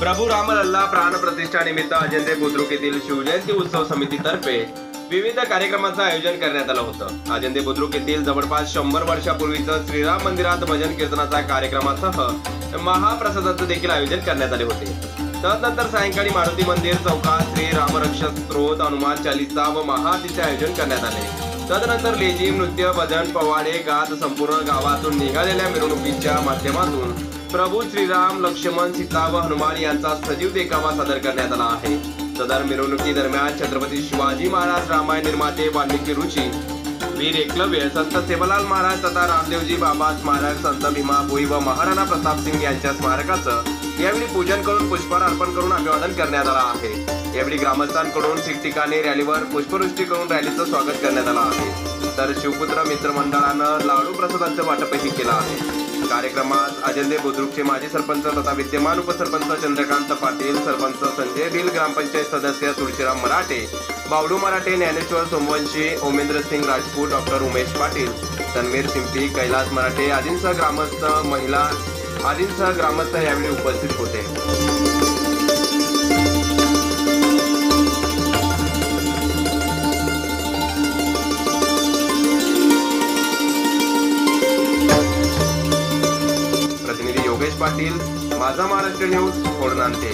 प्रभू रामलल्ला प्राण प्रतिष्ठा निमित्त अजंते बुद्रुक येथील शिवजयंती उत्सव समितीतर्फे विविध कार्यक्रमांचं आयोजन करण्यात आलं होतं. अजंते बुद्रुक येथील जवळपास शंभर वर्षापूर्वीचं श्रीराम मंदिरात भजन कीर्तनाच्या कार्यक्रमासह महाप्रसादाचं देखील आयोजन करण्यात आले होते. तदनंतर सायंकाळी मारुती मंदिर चौकात श्री रामरक्षक स्त्रोत हनुमान चालिसा व महाआतीचे आयोजन करण्यात आले. तदनंतर लेझिम नृत्य भजन पवाडे गात संपूर्ण गावातून निघालेल्या मिरवणुकीच्या माध्यमातून प्रभू श्रीराम लक्ष्मण सीता व हनुमान यांचा सजीव देखावा सादर करण्यात आला आहे. सदर मिरवणुकी दरम्यान छत्रपती शिवाजी महाराज रामायण निर्माते वाल्मिकी ऋषी वीर एकलव्य संत सेवालाल महाराज तथा रामदेवजी बाबा स्मारक संत भीमा भोई व महाराणा प्रताप सिंग यांच्या स्मारकाचं यावेळी पूजन करून पुष्पहार अर्पण करून अभिवादन करण्यात आलं आहे. यावेळी ग्रामस्थांकडून ठिकठिकाणी रॅलीवर पुष्पवृष्टी करून रॅलीचं स्वागत करण्यात आलं आहे. तर शिवपुत्र मित्र मंडळानं लाडू प्रसादांचं वाटपही केलं आहे. कार्यक्रमात अजंदे बुद्रुकचे माजी सरपंच तथा विद्यमान उपसरपंच चंद्रकांत पाटील सरपंच संजय बिल ग्रामपंचायत सदस्य तुळशीराम मराठे बावडू मराठे ज्ञानेश्वर सोमवंशी ओमेंद्र सिंग राजपूत डॉक्टर उमेश पाटील तन्वीर सिंपी कैलास मराठे आदींसह ग्रामस्थ महिला आदींसह ग्रामस्थ यावेळी उपस्थित होते. पाटील माझा महाराष्ट्र न्यूज होडनांते